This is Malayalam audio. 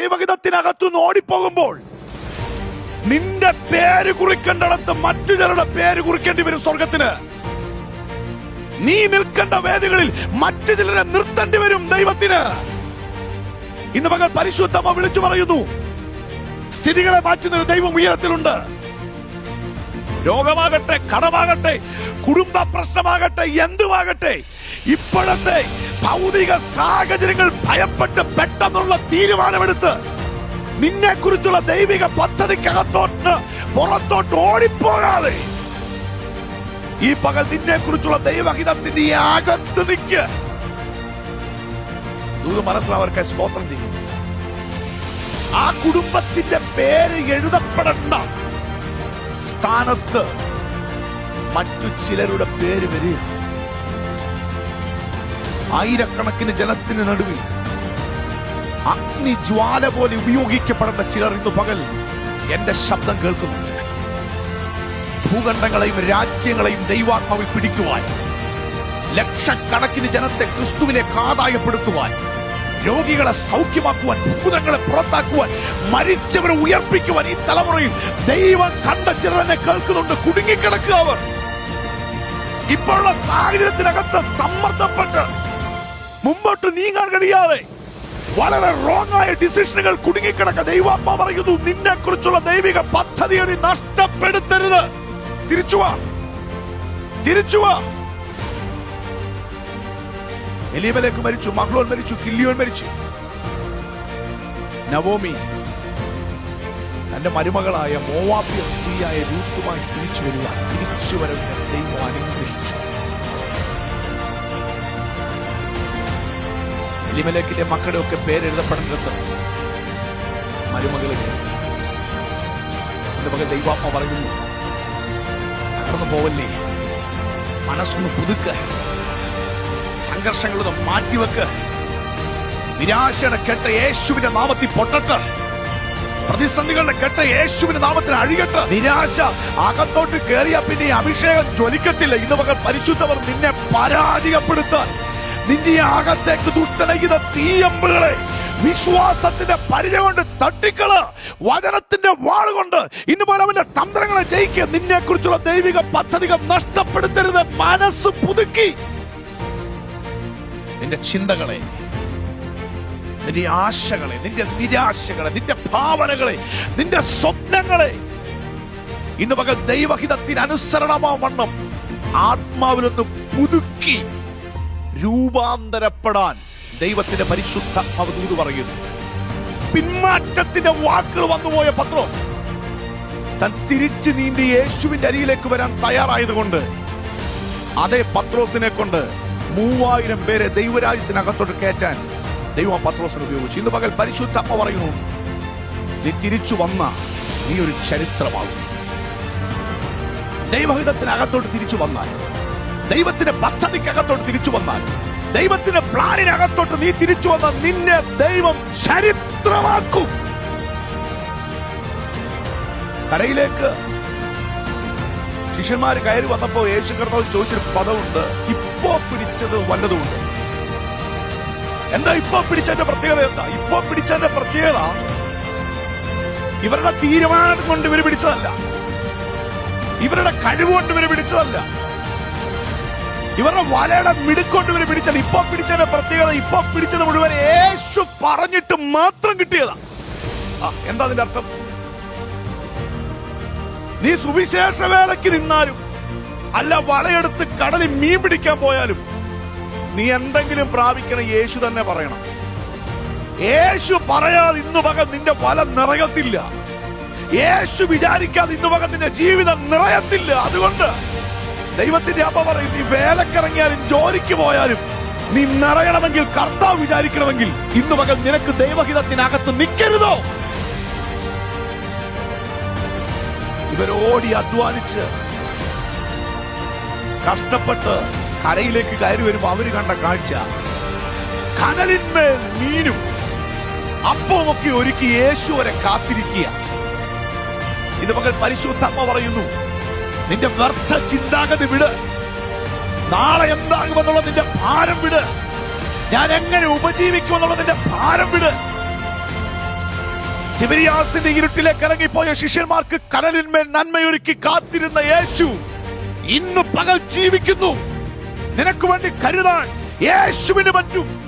ദൈവഹിതത്തിനകത്തുനിന്ന് ഓടിപ്പോകുമ്പോൾ നിന്റെ പേര് കുറിക്കേണ്ടടത്ത് മറ്റു ചിലരുടെ പേര് കുറിക്കേണ്ടി വരും സ്വർഗത്തിന്. നീ നിൽക്കേണ്ട വേദികളിൽ മറ്റു ചിലരെ നിർത്തേണ്ടി വരും ദൈവത്തിന്. ഇന്ന് പകൽ പരിശുദ്ധമ്മ വിളിച്ചു പറയുന്നു സ്ഥിതികളെ മാറ്റുന്ന ദൈവം ഉയരത്തിലുണ്ട്. രോഗമാകട്ടെ കടമാകട്ടെ കുടുംബ പ്രശ്നമാകട്ടെ എന്തുമാകട്ടെ ഇപ്പോഴത്തെ ഭൗതിക സാഹചര്യങ്ങൾ ഭയപ്പെട്ട് പെട്ടെന്നുള്ള തീരുമാനമെടുത്ത് നിന്നെ കുറിച്ചുള്ള ദൈവിക പദ്ധതിക്കകത്തോട്ട് പുറത്തോട്ട് ഓടിപ്പോകാതെ ഈ പകൽ നിന്നെ കുറിച്ചുള്ള ദൈവഹിതത്തിന്റെ അകത്ത് നിൽക്ക്. ഇത് മനസ്സിലവർക്ക് സ്തോത്രം ചെയ്യും ആ കുടുംബത്തിന്റെ പേര് എഴുതപ്പെടേണ്ട. സ്ഥാനത്ത് മറ്റു ചിലരുടെ പേര് വരിക. ആയിരക്കണക്കിന് ജനത്തിന് നടുവിൽ അഗ്നി ജ്വാല പോലെ ഉപയോഗിക്കപ്പെടേണ്ട ചിലർ ഇന്ന് പകൽ എന്റെ ശബ്ദം കേൾക്കുന്നു. ഭൂഖണ്ഡങ്ങളെയും രാജ്യങ്ങളെയും ദൈവാത്മാവിൽ പിടിക്കുവാൻ ലക്ഷക്കണക്കിന് ജനത്തെ ക്രിസ്തുവിനെ ആദായപ്പെടുത്തുവാൻ രോഗികളെ സൗഖ്യമാക്കുവാൻ ഭൂതങ്ങളെ പുറത്താക്കുവാൻ മരിച്ചവരെ ഉയർപ്പിക്കുവാൻ ഈ തലമുറയിൽ ദൈവം കണ്ട ചിലരെന്നെ കേൾക്കുന്നുണ്ട്. കുടുങ്ങിക്കിടക്കുക അവർ. ഇപ്പോഴുള്ള സാഹചര്യത്തിനകത്ത് സമ്മർദ്ദപ്പെട്ട് മുമ്പോട്ട് നീങ്ങാൻ കഴിയാതെ വളരെ റോങ് ആയ ഡിസിഷനുകൾ കുടുങ്ങിക്കിടക്ക ദൈവാത്മ പറയുന്നു നിന്നെ കുറിച്ചുള്ള ദൈവിക പദ്ധതിയെ നീ നഷ്ടപ്പെടുത്തരുത്. തിരിച്ചുവാ തിരിച്ചുവാ എലിയബലേക്ക് മരിച്ചു മഹ്ലോൻ മരിച്ചു കില്ലിയോൻ മരിച്ചു. നവോമി തന്റെ മരുമകളായ മോവാപ്യ സ്ത്രീയായ രൂത്തുമായി തിരിച്ചു വരുവാൻ തിരിച്ചു വരവിനെ ദൈവം അനുഗ്രഹിച്ചു. എലിമലേക്കിന്റെ മക്കളുടെ ഒക്കെ പേരെഴുതപ്പെടേണ്ടത് മരുമകളിൽ എന്റെ മകൾ പറയുന്നു തകർന്നു പോവല്ലേ? മനസ്സൊന്ന് പുതുക്ക. സംഘർഷങ്ങളൊന്ന് മാറ്റിവെക്ക്. നിരാശയുടെ കെട്ട യേശുവിന്റെ നാമത്തിൽ പൊട്ടട്ട്. പ്രതിസന്ധികളുടെ കെട്ട യേശുവിന്റെ നാമത്തിൽ അഴികട്ട് നിരാശ അകത്തോട്ട് കയറിയ പിന്നെ അഭിഷേകം ജ്വലിക്കത്തില്ല. ഇന്ന് മകൾ പരിശുദ്ധവർ നിന്നെ പരാജയപ്പെടുത്താൻ. നിന്റെ അകത്തേക്ക് ദുഷ്ടനഹിത തീയമ്പുകളെ വിശ്വാസത്തിന്റെ പരിചയ കൊണ്ട് തട്ടിക്കൾ. വചനത്തിന്റെ വാൾ കൊണ്ട് ഇന്ന് അവന്റെ തന്ത്രങ്ങളെ ജയിക്കുക. നിന്നെ കുറിച്ചുള്ള ദൈവിക പദ്ധതികൾ നഷ്ടപ്പെടുത്തരുത്. മനസ്സ് പുതുക്കി. നിന്റെ ചിന്തകളെ നിന്റെ ആശകളെ നിന്റെ നിരാശകളെ നിന്റെ ഭാവനകളെ നിന്റെ സ്വപ്നങ്ങളെ. ഇന്ന് പകൽ ദൈവഹിതത്തിന് അനുസരണമാവണ്ണം ആത്മാവിലൊന്ന് പുതുക്കി രൂപാന്തരപ്പെടാൻ ദൈവത്തിന്റെ പരിശുദ്ധ അവതൂത് പറയുന്നു. പിന്മാറ്റത്തിന്റെ വാക്കുകൾ വന്നുപോയ പത്രോസ് തൻ തിരിച്ചു നീന്തി യേശുവിന്റെ അരിയിലേക്ക് വരാൻ തയ്യാറായതുകൊണ്ട് അതേ പത്രോസിനെ കൊണ്ട് മൂവായിരം പേരെ ദൈവരാജ്യത്തിനകത്തോട്ട് കയറ്റാൻ ദൈവം പത്രോസം ഉപയോഗിച്ചു. ഇന്ന് പകൽ പരിശുദ്ധ അപ്പ പറയുന്നു നീ തിരിച്ചു വന്ന നീ ഒരു ചരിത്രമാകും. ദൈവഹിതത്തിനകത്തോട്ട് തിരിച്ചു വന്നാൽ ദൈവത്തിന്റെ പദ്ധതിക്കകത്തോട്ട് തിരിച്ചു വന്നാൽ ദൈവത്തിന്റെ പ്ലാനിനകത്തോട്ട് നീ തിരിച്ചു വന്ന നിന്നെ ദൈവം ചരിത്രമാക്കും. കരയിലേക്ക് ശിഷ്യന്മാർ കയറി വന്നപ്പോ യേശു കർത്താവ് ചോദിച്ചൊരു പദമുണ്ട് ഇപ്പോ പിടിച്ചത് വല്ലതുമുണ്ട്. എന്താ ഇപ്പോ പിടിച്ചതിന്റെ പ്രത്യേകത എന്താ? ഇപ്പോ പിടിച്ചതിന്റെ പ്രത്യേകത ഇവരുടെ തീരുമാനം കൊണ്ട് ഇവർ പിടിച്ചതല്ല. ഇവരുടെ കഴിവുകൊണ്ട് ഇവർ പിടിച്ചതല്ല. ഇവരുടെ വലയുടെ മിടുക്കൊണ്ട് ഇവർ പിടിച്ചല്ല ഇപ്പൊ പിടിച്ചതിന്റെ പ്രത്യേകത ഇപ്പൊ പിടിച്ചത് മുഴുവൻ യേശു പറഞ്ഞിട്ട് മാത്രം കിട്ടിയതാ. എന്താ അതിന്റെ അർത്ഥം? നീ സുവിശേഷ വേലയ്ക്ക് നിന്നാലും അല്ല വലയെടുത്ത് കടലിൽ മീൻ പിടിക്കാൻ പോയാലും നീ എന്തെങ്കിലും പ്രാപിക്കണം യേശു തന്നെ പറയണം. യേശു പറയാതെ ഇന്നു പകൽ നിന്റെ വല നിറയത്തില്ല. യേശു വിചാരിക്കാതെ ഇന്നു പകൽ നിന്റെ ജീവിതം നിറയത്തില്ല. അതുകൊണ്ട് ദൈവത്തിന്റെ അപ്പ പറയും നീ വേലക്കിറങ്ങിയാലും ജോലിക്ക് പോയാലും നീ നിറയണമെങ്കിൽ കർത്താവ് വിചാരിക്കണമെങ്കിൽ ഇന്നു പകൽ നിനക്ക് ദൈവഹിതത്തിനകത്ത് നിൽക്കരുതോ? ഇവരോടി അധ്വാനിച്ച് കഷ്ടപ്പെട്ട് കരയിലേക്ക് കയറി വരുമ്പോ അവർ കണ്ട കാഴ്ച. കനലിന്മേൽ മീനും അപ്പവുമൊക്കെ ഒരുക്കി യേശു വരെ കാത്തിരിക്കുക. ഇത് മകൾ പരിശുദ്ധമ്മ പറയുന്നു നിന്റെ വ്യർത്ഥ ചിന്താഗതി വിട്. നാളെ എന്താകുമെന്നുള്ള നിന്റെ ഭാരം വിട്. ഞാൻ എങ്ങനെ ഉപജീവിക്കുമെന്നുള്ള നിന്റെ ഭാരം വിട്. തിബിരിയാസിന്റെ ഇരുട്ടിലേക്ക് ഇറങ്ങിപ്പോയ ശിഷ്യന്മാർക്ക് കടലിന്മേൽ നന്മയൊരുക്കി കാത്തിരുന്ന യേശു ഇന്ന് പകൽ ജീവിക്കുന്നു. നിനക്ക് വേണ്ടി കരുതാൻ യേശുവിന് പറ്റും.